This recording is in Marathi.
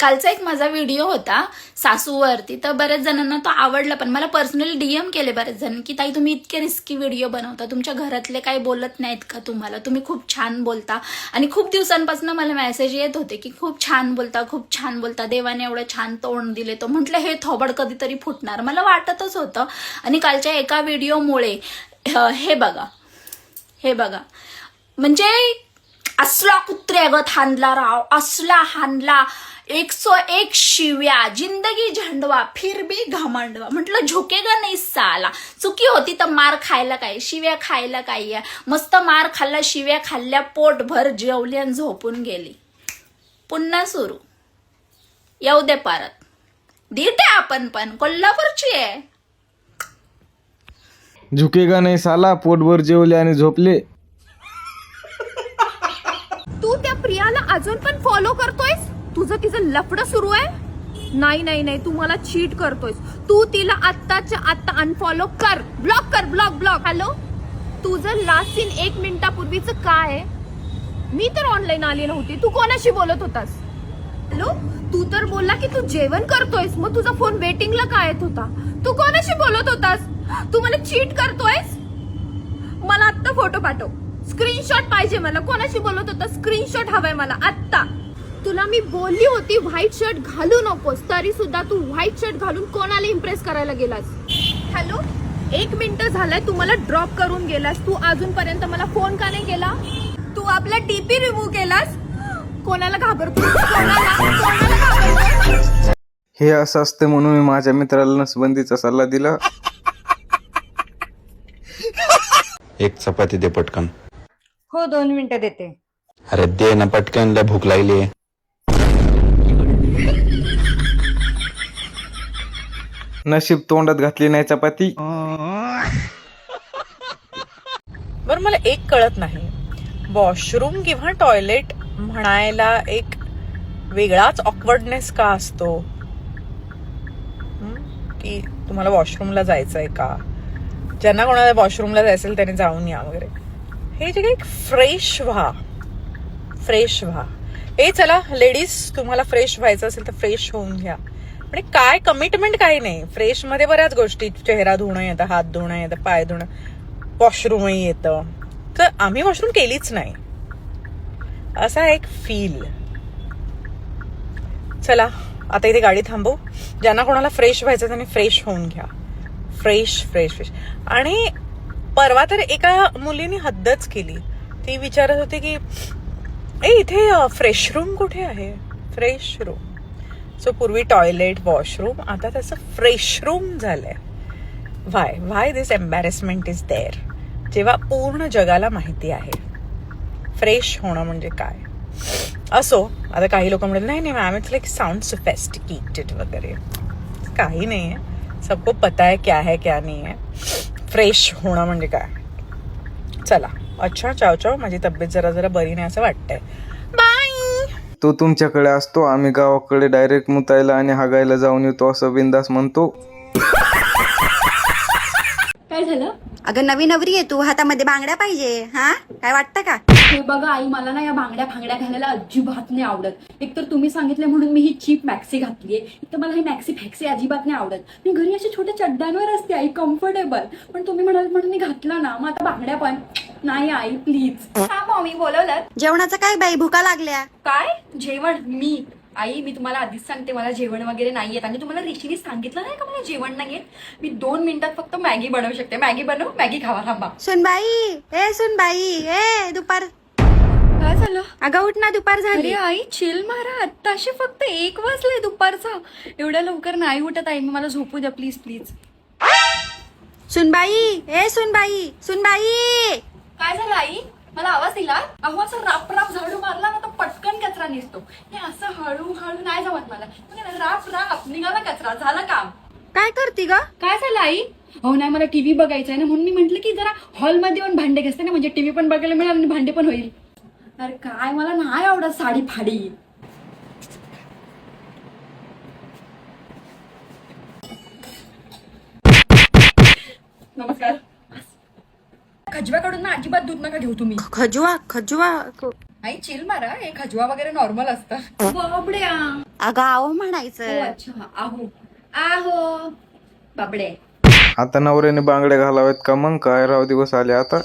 कालचा एक माझा व्हिडिओ होता सासूवरती. तर बऱ्याच जणांना तो आवडला पण मला पर्सनली डीएम केले बरेच जण की ताई तुम्ही इतके रिस्की व्हिडिओ बनवता. तुमच्या घरातले काही बोलत नाहीत का तुम्हाला? तुम्ही खूप छान बोलता. आणि खूप दिवसांपासून मला मेसेज येत होते की खूप छान बोलता खूप छान बोलता. देवाने एवढं छान तोंड दिले. तो म्हटलं हे थोबड कधीतरी फुटणार. मला वाटतच होतं. आणि कालच्या एका व्हिडिओमुळे हे बघा हे बघा. म्हणजे असला कुत्र्यागत हाणला राव असला हानला. एक एकसो एक शिव्या जिंदगी झंडवा फिर भी घमंडवा. म्हटलं झुकेगा नाही साला. चुकी होती तर मार खायला काय? शिव्या खायला काय आहे मस्त मार खाल्ला शिव्या खाल्ल्या पोटभर जेवली आणि झोपून गेली. पुन्हा सुरू. येऊ दे परत. दिटे आपण पण. कोल्हापूरची आहे. झुकेगा नाही साला. पोटभर जेवले आणि झोपले तू त्या प्रियाला अजून पण फॉलो करतोयस तुझं तिचं लफडं सुरू आहे? नाही नाही नाही तू मला चीट करतोय तू तिला आत्ताच्या आत्ता अनफॉलो कर. ब्लॉक कर ब्लॉक ब्लॉक हॅलो तुझं लास्ट सीन एक मिनिटापूर्वीच काय आहे? मी तर ऑनलाईन आली नव्हती. तू कोणाशी बोलत होतास? हॅलो तू तर बोलला की तू जेवण करतोयस. मग तुझा फोन वेटिंगला काय येत होता? तू कोणाशी बोलत होतास? तू मला चीट करतोयस? मला आत्ता फोटो पाठव. स्क्रीनशॉट पाहिजे मला. कोणाशी बोलत होता स्क्रीनशॉट हवाय मला. आत्ता. तुला मी बोलली होती व्हाईट शर्ट घालू नकोस. तरी सुद्धा तू व्हाईट शर्ट घालून कोणाला इम्प्रेस करायला गेलास? हॅलो एक मिनिट झालाय तू मला ड्रॉप करून गेलास. तू अजूनपर्यंत मला फोन का नाही केला? तू आपला डीपी रिमूव्ह केलास? कोणाला घाबरतो कोणाला? कोणाला घाबरतो हे असं असते म्हणून मी माझ्या मित्राला नसबंदीचा सल्ला दिला. एक चपाती दे पटकन. हो दोन मिनिटं देते. अरे दे ना पटकन लय भूक लागली नशीब तोंडात घातली नाही चपाती. बरं मला एक कळत नाही. वॉशरूम किंवा टॉयलेट म्हणायला एक वेगळाच ऑकवर्डनेस का असतो? की तुम्हाला वॉशरूमला जायचंय का? ज्यांना कोणाला वॉशरूमला जायचं असेल त्यांनी जाऊन या वगैरे. हे जे काही फ्रेश व्हा. फ्रेश व्हा. ए चला लेडीज तुम्हाला फ्रेश व्हायचं असेल तर फ्रेश होऊन घ्या. म्हणजे काय कमिटमेंट काही नाही. फ्रेशमध्ये बऱ्याच गोष्टी. चेहरा धुणं येतं हात धुणं येतं पाय धुणं. वॉशरूमही येतं. तर आम्ही वॉशरूम केलीच नाही. असा एक फील चला आता इथे गाडी थांबू ज्यांना कोणाला फ्रेश व्हायचं त्यांनी फ्रेश होऊन घ्या. फ्रेश फ्रेश फ्रेश आणि परवा तर एका मुलीने हद्दच केली. ती विचारत होती की ए इथे फ्रेश रूम कुठे आहे? फ्रेश रूम सो पूर्वी टॉयलेट वॉशरूम आता त्याचं फ्रेश रूम झालंय. Why why this embarrassment is there जेव्हा पूर्ण जगाला माहिती आहे. फ्रेश होणं म्हणजे काय? असो आता काही लोक म्हणतात नाही नाही ma'am it's like sound sophisticated वगैरे. काही नाही आहे सबको पता है क्या है क्या नाही आहे फ्रेश होणं म्हणजे काय? चला. अच्छा चाव चाव. माझी तब्येत जरा जरा बरी नाही असं वाटतंय. तो तुमच्याकडे असतो आम्ही गावाकडे डायरेक्ट मुतायला आणि हागायला जाऊन येतो असं बिंदास म्हणतो. काय झालं? अगं नवी नवरी आहे तू हातामध्ये बांगड्या पाहिजे हा? काय वाटतं का? हे बघा आई मला ना या बांगड्या फांगड्या घालायला अजिबात नाही आवडत. एक तर तुम्ही सांगितलं म्हणून मी ही चीप मॅक्सी घातलीये. एक तर मला ही मॅक्सी फॅक्सी अजिबात नाही आवडत. मी घरी अशा छोट्या चड्ड्यांवर असते आई कम्फर्टेबल पण तुम्ही म्हणाल म्हणून मी घातलं ना मग आता बांगड्या पण नाही आई प्लीज हा मम्मी बोलवलं. जेवणाचं काय बाई? भुका लागल्या. काय? जेवण? मी. आई मी तुम्हाला आधीच सांगते मला जेवण वगैरे नाही येत. आणि तुम्हाला ऋषीने सांगितलं नाही का मला जेवण नाही येत? मी दोन मिनिटात फक्त मॅगी बनवू शकते. मॅगी बनव मॅगी खावा थांबा. सुनबाई ए सुनबाई ए दुपार. काय झालं? अगं उठ ना दुपार झाली. अरे आई चिल मारा. आत्ताशी फक्त एक वाजलाय दुपारचा. एवढ्या लवकर नाही उठत आई. मी मला झोपू द्या प्लीज प्लीज सुनबाई ए सुनबाई सुनबाई. काय झालं आई? आवाज दिला अहो असं राप राप झाडू मारला ना तर पटकन कचरा निघतो. हे असं हळू हळू नाही जमत मला. ना, राप राप निघाला कचरा झालं काम. काय करती ग? काय झालं आई? हो नाही मला टीव्ही बघायचा आहे ना म्हणून मी म्हंटल की जरा हॉलमध्ये येऊन भांडे घासते ना म्हणजे टीव्ही पण बघायला मिळेल आणि भांडे पण होईल. अरे काय मला नाही आवडत साडी फाडी. नमस्कार. खजव्याकडून ना अजिबात दूध नका घेऊ तुम्ही. खजुआ खजुआ आई चिल मारा हे खजवा वगैरे नॉर्मल असतं. बाबड्या. अगं आहो हो म्हणायचं अच्छा. आहो. आहो. बाबडे आता नवऱ्याने बांगड्या घालाव्यात का मग? काय राव दिवस आले आता?